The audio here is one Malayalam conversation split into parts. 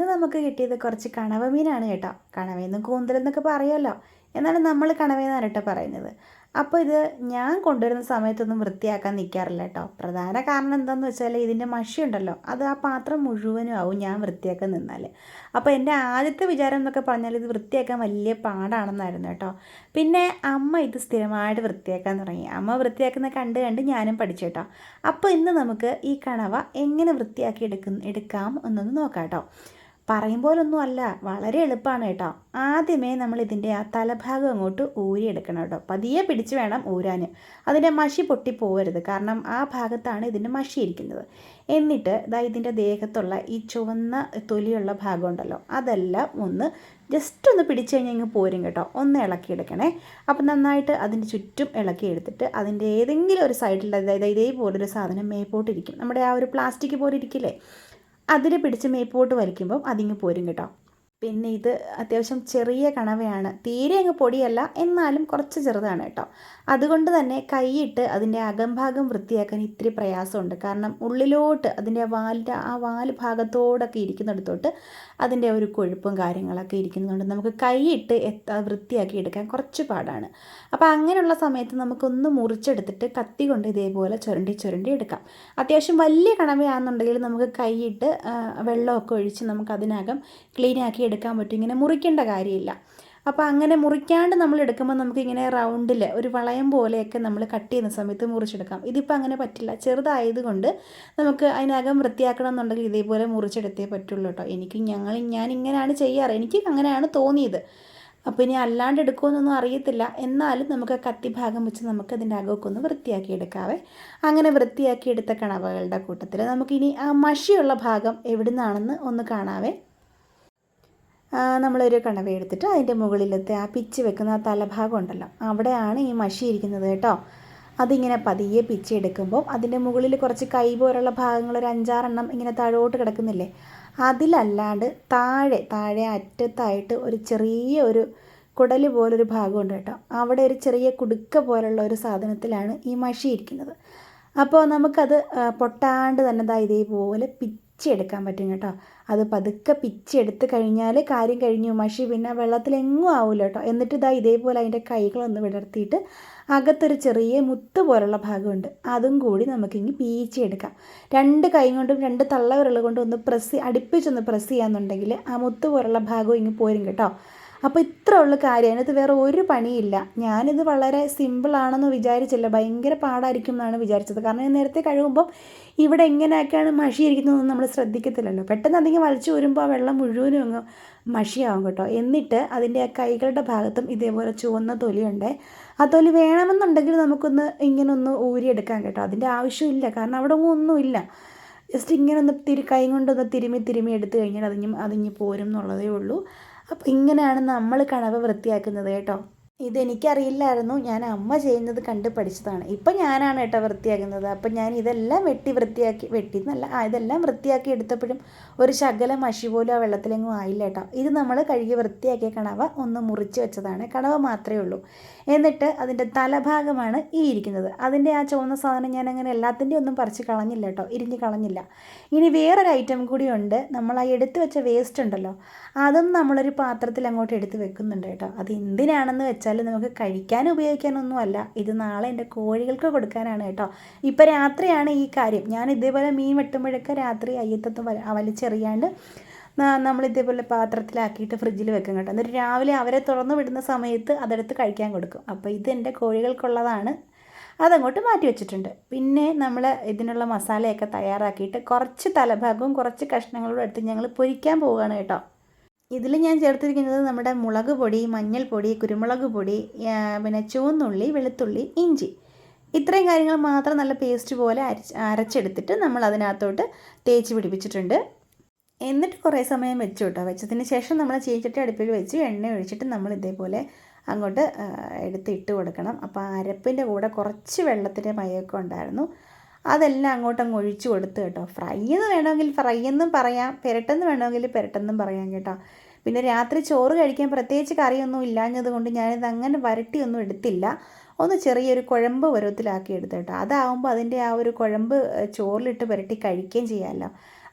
ഇന്ന് നമുക്ക് കിട്ടിയത് കുറച്ച് കണവ മീനാണ് കേട്ടോ. കണവയെന്നും കൂന്തലെന്നൊക്കെ പറയുമല്ലോ. എന്നാലും നമ്മൾ കണവയെന്നാണ് കേട്ടോ പറയുന്നത്. അപ്പോൾ ഇത് ഞാൻ കൊണ്ടുവരുന്ന സമയത്തൊന്നും വൃത്തിയാക്കാൻ നിൽക്കാറില്ല കേട്ടോ. പ്രധാന കാരണം എന്താണെന്ന് വെച്ചാൽ ഇതിന്റെ മഷി ഉണ്ടല്ലോ അത് ആ പാത്രം മുഴുവനും ആവും ഞാൻ വൃത്തിയാക്കാൻ നിന്നാൽ. അപ്പോൾ എന്റെ ആദ്യത്തെ വിചാരം എന്നൊക്കെ പറഞ്ഞാൽ ഇത് വൃത്തിയാക്കാൻ വലിയ പാടാണെന്നായിരുന്നു കേട്ടോ. പിന്നെ അമ്മ ഇത് സ്ഥിരമായിട്ട് വൃത്തിയാക്കാൻ തുടങ്ങി. അമ്മ വൃത്തിയാക്കുന്ന കണ്ട് കണ്ട് ഞാനും പഠിച്ചു കേട്ടോ. അപ്പോൾ ഇന്ന് നമുക്ക് ഈ കണവ എങ്ങനെ വൃത്തിയാക്കി എടുക്കുന്ന എടുക്കാം എന്നൊന്ന് നോക്കാം കേട്ടോ. പറയും പോലൊന്നും അല്ല വളരെ എളുപ്പമാണ് കേട്ടോ. ആദ്യമേ നമ്മൾ ഇതിന്റെ ആ തലഭാഗം അങ്ങോട്ട് ഊരിയെടുക്കണം കേട്ടോ. പതിയെ പിടിച്ച് വേണം ഊരാൻ. അതിന്റെ മഷി പൊട്ടി പോകരുത്. കാരണം ആ ഭാഗത്താണ് ഇതിന്റെ മഷി ഇരിക്കുന്നത്. എന്നിട്ട് ഇതാ ഇതിന്റെ ദേഹത്തുള്ള ഈ ചുവന്ന തൊലിയുള്ള ഭാഗം ഉണ്ടല്ലോ. അതെല്ലാം ഒന്ന് ജസ്റ്റ് ഒന്ന് പിടിച്ചു കഴിഞ്ഞാൽ ഇങ്ങ് പോരും കേട്ടോ. ഒന്ന് ഇളക്കിയെടുക്കണേ. അപ്പം നന്നായിട്ട് അതിന്റെ ചുറ്റും ഇളക്കിയെടുത്തിട്ട് അതിന്റെ ഏതെങ്കിലും ഒരു സൈഡിൽ അതായത് ഇതേപോലൊരു സാധനം മേപ്പോട്ടിരിക്കും. നമ്മുടെ ആ ഒരു പ്ലാസ്റ്റിക് പോലെ ഇരിക്കില്ലേ? അതിൽ പിടിച്ച് മേപ്പോട്ട് വലിക്കുമ്പം അതിങ്ങ് പോരും കേട്ടോ. പിന്നെ ഇത് അത്യാവശ്യം ചെറിയ കണവയാണ്. തീരെ അങ്ങ് പൊടിയല്ല എന്നാലും കുറച്ച് ചെറുതാണ് കേട്ടോ. അതുകൊണ്ട് തന്നെ കൈയിട്ട് അതിന്റെ അകംഭാഗം വൃത്തിയാക്കാൻ ഇത്തിരി പ്രയാസമുണ്ട്. കാരണം ഉള്ളിലോട്ട് അതിന്റെ വാലിന്റെ ആ വാൽ ഭാഗത്തോടൊക്കെ ഇരിക്കുന്നിടത്തോട്ട് അതിന്റെ ഒരു കൊഴുപ്പും കാര്യങ്ങളൊക്കെ ഇരിക്കുന്നതുകൊണ്ട് നമുക്ക് കൈയിട്ട് വൃത്തിയാക്കി എടുക്കാൻ കുറച്ച് പാടാണ്. അപ്പോൾ അങ്ങനെയുള്ള സമയത്ത് നമുക്കൊന്ന് മുറിച്ചെടുത്തിട്ട് കത്തി കൊണ്ട് ഇതേപോലെ ചുരണ്ടി ചുരണ്ടി എടുക്കാം. അത്യാവശ്യം വലിയ കണവയാണെന്നുണ്ടെങ്കിൽ നമുക്ക് കൈയിട്ട് വെള്ളമൊക്കെ ഒഴിച്ച് നമുക്ക് അതിനകം ക്ലീനാക്കി എടുക്കാൻ പറ്റും. ഇങ്ങനെ മുറിക്കേണ്ട കാര്യമില്ല. അപ്പോൾ അങ്ങനെ മുറിക്കാണ്ട് നമ്മൾ എടുക്കുമ്പോൾ നമുക്ക് ഇങ്ങനെ റൗണ്ടിൽ ഒരു വളയം പോലെയൊക്കെ നമ്മൾ കട്ട് ചെയ്യുന്ന സമയത്ത് മുറിച്ചെടുക്കാം. ഇതിപ്പോൾ അങ്ങനെ പറ്റില്ല. ചെറുതായതുകൊണ്ട് നമുക്ക് അതിനകം വൃത്തിയാക്കണം എന്നുണ്ടെങ്കിൽ ഇതേപോലെ മുറിച്ചെടുത്തേ പറ്റുള്ളൂ കേട്ടോ. എനിക്ക് ഞങ്ങൾ ഞാൻ ഇങ്ങനെയാണ് ചെയ്യാറ്. എനിക്ക് അങ്ങനെയാണ് തോന്നിയത്. അപ്പോൾ ഇനി അല്ലാണ്ട് എടുക്കുമെന്നൊന്നും അറിയത്തില്ല. എന്നാലും നമുക്ക് കത്തി ഭാഗം വെച്ച് നമുക്ക് അതിന്റെ അകമൊക്കെ ഒന്ന് വൃത്തിയാക്കി എടുക്കാവേ. അങ്ങനെ വൃത്തിയാക്കി എടുത്ത കണവകളുടെ കൂട്ടത്തിൽ നമുക്കിനി ആ മഷിയുള്ള ഭാഗം എവിടുന്നാണെന്ന് ഒന്ന് കാണാവേ. നമ്മളൊരു കണവ എടുത്തിട്ട് അതിന്റെ മുകളിലത്തെ ആ പിച്ച് വെക്കുന്ന ആ തലഭാഗം ഉണ്ടല്ലോ അവിടെയാണ് ഈ മഷി ഇരിക്കുന്നത് കേട്ടോ. അതിങ്ങനെ പതിയെ പിച്ച് എടുക്കുമ്പോൾ അതിന്റെ മുകളിൽ കുറച്ച് കൈ പോലുള്ള ഭാഗങ്ങൾ ഒരു അഞ്ചാറെണ്ണം ഇങ്ങനെ താഴോട്ട് കിടക്കുന്നില്ലേ അതിലല്ലാണ്ട് താഴെ താഴെ അറ്റത്തായിട്ട് ഒരു ചെറിയ ഒരു കുടൽ പോലൊരു ഭാഗമുണ്ട് കേട്ടോ. അവിടെ ഒരു ചെറിയ കുടുക്ക പോലുള്ള ഒരു സാധനത്തിലാണ് ഈ മഷി ഇരിക്കുന്നത്. അപ്പോൾ നമുക്കത് പൊട്ടാണ്ട് തന്നെ ദാ ഇതേപോലെ പിച്ചെടുക്കാൻ പറ്റും കേട്ടോ. അത് പതുക്കെ പിച്ചെടുത്ത് കഴിഞ്ഞാൽ കാര്യം കഴിഞ്ഞു. മഷി പിന്നെ വെള്ളത്തിലെങ്ങും ആവില്ല കേട്ടോ. എന്നിട്ട് ഇതാ ഇതേപോലെ അതിന്റെ കൈകളൊന്ന് വിടർത്തിയിട്ട് അകത്തൊരു ചെറിയ മുത്ത് പോലുള്ള ഭാഗമുണ്ട്. അതും കൂടി നമുക്കിങ്ങനെ പീച്ചെടുക്കാം രണ്ട് കൈ കൊണ്ടും രണ്ട് തള്ളവിരൽ കൊണ്ടും ഒന്ന് പ്രസ് അടുപ്പിച്ചൊന്ന് പ്രസ് ചെയ്യാന്നുണ്ടെങ്കിൽ ആ മുത്ത് പോലുള്ള ഭാഗവും ഇങ്ങ് പോരും കേട്ടോ. അപ്പോൾ ഇത്ര ഉള്ള കാര്യം അതിനകത്ത് വേറെ ഒരു പണിയില്ല. ഞാനിത് വളരെ സിമ്പിളാണെന്ന് വിചാരിച്ചില്ല. ഭയങ്കര പാടായിരിക്കും എന്നാണ് വിചാരിച്ചത്. കാരണം ഞാൻ നേരത്തെ കഴുകുമ്പം ഇവിടെ എങ്ങനെയൊക്കെയാണ് മഷി ഇരിക്കുന്നതെന്ന് നമ്മൾ ശ്രദ്ധിക്കത്തില്ലല്ലോ. പെട്ടെന്ന് എന്തെങ്കിലും വലിച്ചു വരുമ്പോൾ ആ വെള്ളം മുഴുവനും അങ്ങ് മഷിയാവും കേട്ടോ. എന്നിട്ട് അതിന്റെ കൈകളുടെ ഭാഗത്തും ഇതേപോലെ ചുവന്ന തൊലിയുണ്ട്. ആ തൊലി വേണമെന്നുണ്ടെങ്കിൽ നമുക്കൊന്ന് ഇങ്ങനെ ഒന്ന് ഊരിയെടുക്കാം കേട്ടോ. അതിന്റെ ആവശ്യമില്ല. കാരണം അവിടെ ഒന്നുമില്ല. ജസ്റ്റ് ഇങ്ങനെ ഒന്ന് തിരി കൈ കൊണ്ടൊന്ന് തിരുമി തിരുമി എടുത്തു കഴിഞ്ഞാൽ അതിഞ്ഞ് അതിഞ്ഞ് പോരും എന്നുള്ളതേ ഉള്ളൂ. അപ്പോൾ ഇങ്ങനെയാണ് നമ്മൾ കണവ വൃത്തിയാക്കുന്നത് കേട്ടോ. ഇതെനിക്കറിയില്ലായിരുന്നു. ഞാൻ അമ്മ ചെയ്യുന്നത് കണ്ട് പഠിച്ചതാണ്. ഇപ്പം ഞാനാണ് കേട്ടോ വൃത്തിയാക്കുന്നത്. അപ്പം ഞാൻ ഇതെല്ലാം വെട്ടി വൃത്തിയാക്കി വെട്ടി എന്നല്ല ആ ഇതെല്ലാം വൃത്തിയാക്കി എടുത്തപ്പോഴും ഒരു ശകല മഷി പോലും ആ വെള്ളത്തിലെങ്ങും ആയില്ല കേട്ടോ. ഇത് നമ്മൾ കഴുകി വൃത്തിയാക്കിയ കണവ ഒന്ന് മുറിച്ച് വെച്ചതാണ്. കണവ മാത്രമേ ഉള്ളൂ. എന്നിട്ട് അതിന്റെ തലഭാഗമാണ് ഈ ഇരിക്കുന്നത്. അതിന്റെ ആ ചുവന്ന സാധനം ഞാൻ അങ്ങനെ എല്ലാത്തിന്റെയും ഒന്നും പറിച്ച് കളഞ്ഞില്ല കേട്ടോ. ഇരിഞ്ഞ് കളഞ്ഞില്ല. ഇനി വേറൊരു ഐറ്റം കൂടിയുണ്ട് നമ്മൾ ആ എടുത്തു വെച്ച വേസ്റ്റ് ഉണ്ടല്ലോ. അതും നമ്മളൊരു പാത്രത്തിൽ അങ്ങോട്ട് എടുത്ത് വെക്കുന്നുണ്ട് കേട്ടോ. അത് എന്തിനാണെന്ന് വെച്ചാൽ നമുക്ക് കഴിക്കാൻ ഉപയോഗിക്കാനൊന്നും അല്ല ഇത് നാളെ എന്റെ കോഴികൾക്ക് കൊടുക്കാനാണ് കേട്ടോ. ഇപ്പം രാത്രിയാണ് ഈ കാര്യം. ഞാൻ ഇതേപോലെ മീൻ വെട്ടുമ്പോഴൊക്കെ രാത്രി അയ്യത്തത്ത് വലിച്ചെറിയാണ്ട് നമ്മൾ ഇതേപോലെ പാത്രത്തിലാക്കിയിട്ട് ഫ്രിഡ്ജിൽ വെക്കും കേട്ടോ. എന്നിട്ട് രാവിലെ അവരെ തുറന്നു വിടുന്ന സമയത്ത് അതെടുത്ത് കഴിക്കാൻ കൊടുക്കും. അപ്പോൾ ഇത് എന്റെ കോഴികൾക്കുള്ളതാണ്. അതങ്ങോട്ട് മാറ്റി വെച്ചിട്ടുണ്ട്. പിന്നെ നമ്മൾ ഇതിനുള്ള മസാലയൊക്കെ തയ്യാറാക്കിയിട്ട് കുറച്ച് തലഭാഗവും കുറച്ച് കഷ്ണങ്ങളും എടുത്ത് ഞങ്ങൾ പൊരിക്കാൻ പോവുകയാണ് കേട്ടോ. ഇതിൽ ഞാൻ ചേർത്തിരിക്കുന്നത് നമ്മുടെ മുളക് പൊടി മഞ്ഞൾപ്പൊടി കുരുമുളക് പൊടി പിന്നെ ചുവന്നുള്ളി വെളുത്തുള്ളി ഇഞ്ചി. ഇത്രയും കാര്യങ്ങൾ മാത്രം നല്ല പേസ്റ്റ് പോലെ അരച്ച് അരച്ചെടുത്തിട്ട് നമ്മൾ അതിനകത്തോട്ട് തേച്ച് പിടിപ്പിച്ചിട്ടുണ്ട്. എന്നിട്ട് കുറേ സമയം വെച്ചു കേട്ടോ. വെച്ചതിന് ശേഷം നമ്മൾ ചീച്ചട്ടി അടുപ്പിൽ വെച്ച് എണ്ണ ഒഴിച്ചിട്ട് നമ്മൾ ഇതേപോലെ അങ്ങോട്ട് എടുത്ത് ഇട്ട് കൊടുക്കണം. അപ്പോൾ അരപ്പിന്റെ കൂടെ കുറച്ച് വെള്ളത്തിന്റെ മയമൊക്കെ ഉണ്ടായിരുന്നു. അതെല്ലാം അങ്ങോട്ട് അങ്ങ് ഒഴിച്ചു കൊടുത്ത് കേട്ടോ. ഫ്രൈ എന്ന് വേണമെങ്കിൽ ഫ്രൈ എന്നും പറയാം പെരട്ടെന്ന് വേണമെങ്കിൽ പെരട്ടെന്നും പറയാം കേട്ടോ. പിന്നെ രാത്രി ചോറ് കഴിക്കാൻ പ്രത്യേകിച്ച് കറിയൊന്നും ഇല്ലാഞ്ഞത് കൊണ്ട് ഞാനിത് അങ്ങനെ വരട്ടിയൊന്നും എടുത്തില്ല. ഒന്ന് ചെറിയൊരു കുഴമ്പ് പരുവത്തിലാക്കി എടുത്ത് കേട്ടോ. അതാവുമ്പോൾ അതിന്റെ ആ ഒരു കുഴമ്പ് ചോറിലിട്ട് പുരട്ടി കഴിക്കുകയും ചെയ്യാമല്ലോ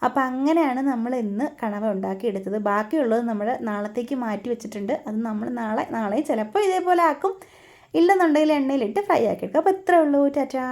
അപ്പോൾ അങ്ങനെയാണ് നമ്മൾ ഇന്ന് കണവ ഉണ്ടാക്കിയെടുത്തത് ബാക്കിയുള്ളത് നമ്മൾ നാളത്തേക്ക് മാറ്റി വെച്ചിട്ടുണ്ട്. അത് നമ്മൾ നാളെ നാളെ ചിലപ്പോൾ ഇതേപോലെ ആക്കും. ഇല്ലെന്നുണ്ടെങ്കിൽ എണ്ണയിലിട്ട് ഫ്രൈ ആക്കി എടുക്കും. അപ്പോൾ ഇത്രേ ഉള്ളൂ. ടാറ്റാ.